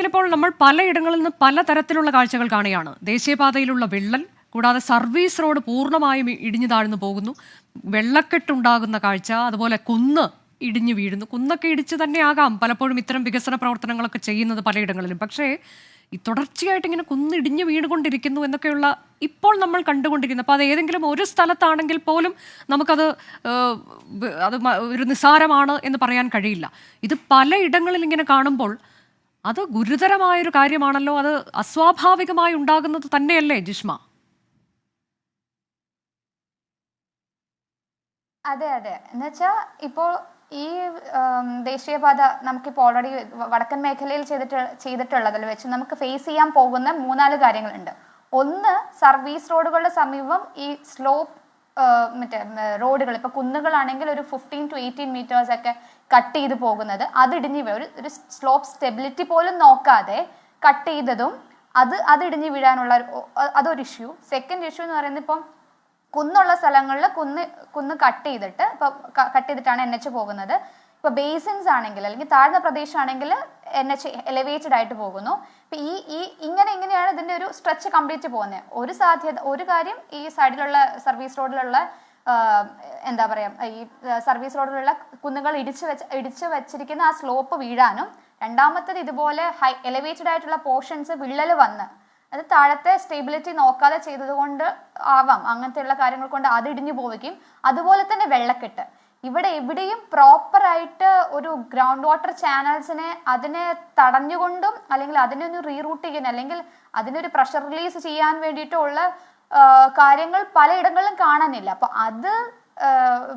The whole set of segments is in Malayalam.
ഇതിലിപ്പോൾ നമ്മൾ പലയിടങ്ങളിൽ നിന്ന് പലതരത്തിലുള്ള കാഴ്ചകൾ കാണുകയാണ്. ദേശീയപാതയിലുള്ള വിള്ളൽ കൂടാതെ സർവീസ് റോഡ് പൂർണമായും ഇടിഞ്ഞു താഴ്ന്നു പോകുന്നു. വെള്ളക്കെട്ടുണ്ടാകുന്ന കാഴ്ച അതുപോലെ കുന്ന് ഇടിഞ്ഞു വീഴുന്നു. കുന്നൊക്കെ ഇടിച്ച് തന്നെ ആകാം പലപ്പോഴും ഇത്തരം വികസന പ്രവർത്തനങ്ങളൊക്കെ ചെയ്യുന്നത് പലയിടങ്ങളിലും. പക്ഷേ ഈ തുടർച്ചയായിട്ട് ഇങ്ങനെ കുന്ന് കുന്നിടിഞ്ഞു വീണുകൊണ്ടിരിക്കുന്നു എന്നൊക്കെയുള്ള ഇപ്പോൾ നമ്മൾ കണ്ടുകൊണ്ടിരിക്കുന്നത്. അപ്പോൾ അത് ഏതെങ്കിലും ഒരു സ്ഥലത്താണെങ്കിൽ പോലും നമുക്കത് അത് ഒരു നിസ്സാരമാണ് എന്ന് പറയാൻ കഴിയില്ല. ഇത് പലയിടങ്ങളിൽ ഇങ്ങനെ കാണുമ്പോൾ അത് ഗുരുതരമായൊരു കാര്യമാണല്ലോ. അത് അസ്വാഭാവികമായി ഉണ്ടാകുന്നത് തന്നെയല്ലേ ജിഷ്മ? അതെ അതെ. എന്നുവെച്ചാൽ ഇപ്പോൾ ഈ ദേശീയപാത നമുക്കിപ്പോൾ ഓൾറെഡി വടക്കൻ മേഖലയിൽ ചെയ്തിട്ട് ചെയ്തിട്ടുള്ളതിൽ വെച്ച് നമുക്ക് ഫേസ് ചെയ്യാൻ പോകുന്ന മൂന്നാൽ കാര്യങ്ങളുണ്ട്. ഒന്ന് സർവീസ് റോഡുകളുടെ സമീപം ഈ സ്ലോപ്പ് മറ്റേ റോഡുകൾ. ഇപ്പൊ കുന്നുകളാണെങ്കിൽ ഒരു ഫിഫ്റ്റീൻ ടു എയ്റ്റീൻ മീറ്റേഴ്സ് ഒക്കെ കട്ട് ചെയ്ത് പോകുന്നത്. അത് ഇടിഞ്ഞ് ഒരു ഒരു സ്ലോപ്പ് സ്റ്റെബിലിറ്റി പോലും നോക്കാതെ കട്ട് ചെയ്തതും അത് അത് ഇടിഞ്ഞ് വീഴാനുള്ള അതൊരു ഇഷ്യൂ സെക്കൻഡ് ഇഷ്യൂ എന്ന് പറയുന്നത് ഇപ്പം കുന്നുള്ള സ്ഥലങ്ങളിൽ കുന്ന് കുന്ന് കട്ട് ചെയ്തിട്ട് ഇപ്പൊ കട്ട് ചെയ്തിട്ടാണ് എൻ എച്ച് പോകുന്നത്. ഇപ്പൊ ബേസിൻസ് ആണെങ്കിൽ അല്ലെങ്കിൽ താഴ്ന്ന പ്രദേശമാണെങ്കിൽ എൻ എച്ച് എലിവേറ്റഡ് ആയിട്ട് പോകുന്നു. ഇപ്പൊ ഈ ഈ ഇങ്ങനെ ഇങ്ങനെയാണ് ഇതിന്റെ ഒരു സ്ട്രെച്ച് കംപ്ലീറ്റ് പോകുന്നത് ഒരു സാധ്യത ഒരു കാര്യം ഈ സൈഡിലുള്ള സർവീസ് റോഡിലുള്ള എന്താ പറയാ ഈ സർവീസ് റോഡിലുള്ള കുന്നുകൾ ഇടിച്ച് വെച്ച് ഇടിച്ച് വെച്ചിരിക്കുന്ന ആ സ്ലോപ്പ് വീഴാനും രണ്ടാമത്തത് ഇതുപോലെ ഹൈ എലവേറ്റഡ് ആയിട്ടുള്ള പോർഷൻസ് വിള്ളൽ വന്ന് അത് താഴത്തെ സ്റ്റെബിലിറ്റി നോക്കാതെ ചെയ്തത് കൊണ്ട് ആവാം. അങ്ങനത്തെയുള്ള കാര്യങ്ങൾ കൊണ്ട് അത് ഇടിഞ്ഞു പോവുകയും അതുപോലെ തന്നെ വെള്ളക്കെട്ട്. ഇവിടെ എവിടെയും പ്രോപ്പർ ആയിട്ട് ഒരു ഗ്രൗണ്ട് വാട്ടർ ചാനൽസിനെ അതിനെ തടഞ്ഞുകൊണ്ടും അല്ലെങ്കിൽ അതിനെ ഒന്ന് റീറൂട്ട് ചെയ്യാൻ അല്ലെങ്കിൽ അതിനൊരു പ്രഷർ റിലീസ് ചെയ്യാൻ വേണ്ടിയിട്ടുള്ള കാര്യങ്ങൾ പലയിടങ്ങളിലും കാണാനില്ല. അപ്പൊ അത്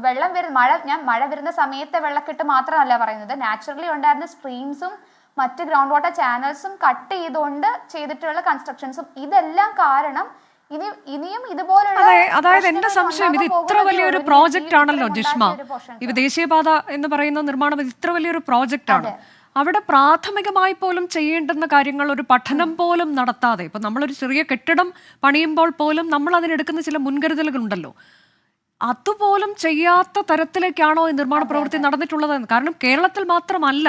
വെള്ളം വരുന്ന മഴ ഞാൻ മഴ വരുന്ന സമയത്തെ വെള്ളക്കെട്ട് മാത്രമല്ല പറയുന്നത്. നാച്ചുറലി ഉണ്ടായിരുന്ന സ്ട്രീംസും മറ്റ് ഗ്രൗണ്ട് വാട്ടർ ചാനൽസും കട്ട് ചെയ്തുകൊണ്ട് ചെയ്തിട്ടുള്ള കൺസ്ട്രക്ഷൻസും ഇതെല്ലാം കാരണം ഇനി ഇനിയും ഇതുപോലുള്ള അതായത് എന്റെ സംശയം ഇത് ഇത്ര വലിയൊരു പ്രോജക്റ്റ് ആണല്ലോ ജിഷ്മ. ഇത് ദേശീയപാത എന്ന് പറയുന്ന നിർമ്മാണം ഇത് ഇത്ര വലിയൊരു പ്രോജക്റ്റ് ആണ്. അവിടെ പ്രാഥമികമായി പോലും ചെയ്യേണ്ടുന്ന കാര്യങ്ങൾ ഒരു പഠനം പോലും നടത്താതെ ഇപ്പൊ നമ്മളൊരു ചെറിയ കെട്ടിടം പണിയുമ്പോൾ പോലും നമ്മൾ അതിനെടുക്കുന്ന ചില മുൻകരുതലുകൾ ഉണ്ടല്ലോ അതുപോലും ചെയ്യാത്ത തരത്തിലേക്കാണോ ഈ നിർമ്മാണ പ്രവൃത്തി നടന്നിട്ടുള്ളത് കാരണം കേരളത്തിൽ മാത്രമല്ല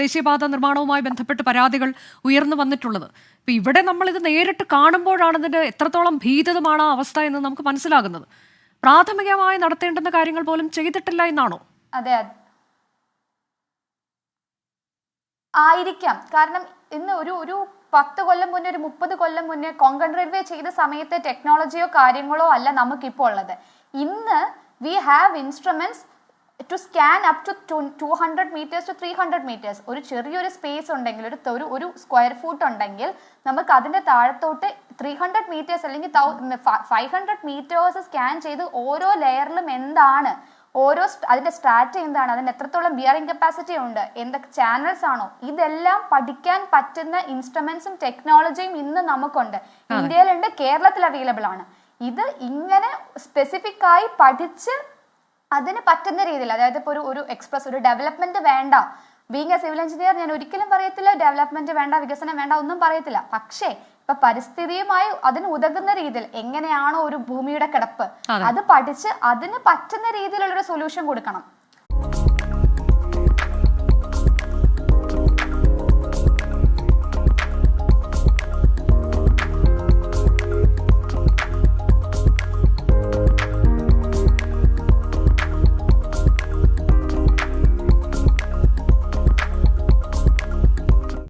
ദേശീയപാത നിർമ്മാണവുമായി ബന്ധപ്പെട്ട് പരാതികൾ ഉയർന്നു വന്നിട്ടുള്ളത്. ഇപ്പൊ ഇവിടെ നമ്മൾ ഇത് നേരിട്ട് കാണുമ്പോഴാണ് ഇതിന്റെ എത്രത്തോളം ഭീതിതമാണ് ആ അവസ്ഥ എന്ന് നമുക്ക് മനസ്സിലാകുന്നത്. പ്രാഥമികമായി നടത്തേണ്ടുന്ന കാര്യങ്ങൾ പോലും ചെയ്തിട്ടില്ല എന്നാണോ? അതെ അതെ. ആയിരിക്കാം. കാരണം ഇന്ന് ഒരു ഒരു പത്ത് കൊല്ലം മുന്നേ ഒരു മുപ്പത് കൊല്ലം മുന്നേ കൊങ്കൺ റെയിൽവേ ചെയ്ത സമയത്തെ ടെക്നോളജിയോ കാര്യങ്ങളോ അല്ല നമുക്കിപ്പോൾ ഉള്ളത്. ഇന്ന് we have instruments to scan up to two hundred metres to three hundred metres ഒരു ചെറിയൊരു സ്പേസ് ഉണ്ടെങ്കിൽ ഒരു ഒരു ഒരു സ്ക്വയർ ഫൂട്ട് ഉണ്ടെങ്കിൽ നമുക്ക് അതിന്റെ താഴത്തോട്ട് ത്രീ ഹൺഡ്രഡ് മീറ്റേഴ്സ് അല്ലെങ്കിൽ ഫൈവ് ഹൺഡ്രഡ് മീറ്റേഴ്സ് സ്കാൻ ചെയ്ത് ഓരോ ലെയറിലും എന്താണ് ഓരോ അതിന്റെ അതിന്റെ സ്ട്രാറ്റ എന്താണ് അതിന് എത്രത്തോളം ബിയറിംഗ് കപ്പാസിറ്റി ഉണ്ട് എന്തൊക്കെ ചാനൽസ് ആണോ ഇതെല്ലാം പഠിക്കാൻ പറ്റുന്ന ഇൻസ്ട്രുമെന്റ്സും ടെക്നോളജിയും ഇന്ന് നമുക്കുണ്ട്. ഇന്ത്യയിലുണ്ട് കേരളത്തിൽ അവൈലബിൾ ആണ്. ഇത് ഇങ്ങനെ സ്പെസിഫിക് ആയി പഠിച്ച് അതിന് പറ്റുന്ന രീതിയിൽ അതായത് ഇപ്പോൾ ഒരു ഒരു എക്സ്പ്രസ് ഒരു ഡെവലപ്മെന്റ് വേണ്ട. ബീങ് എ സിവിൽ എഞ്ചിനീയർ ഞാൻ ഒരിക്കലും പറയത്തില്ല ഡെവലപ്മെന്റ് വേണ്ട വികസനം വേണ്ട ഒന്നും പറയത്തില്ല. പക്ഷേ ഇപ്പൊ പരിസ്ഥിതിയുമായി അതിന് ഉതകുന്ന രീതിയിൽ എങ്ങനെയാണോ ഒരു ഭൂമിയുടെ കിടപ്പ് അത്. പഠിച്ച് അതിന് പറ്റുന്ന രീതിയിലുള്ള ഒരു സൊല്യൂഷൻ കൊടുക്കണം.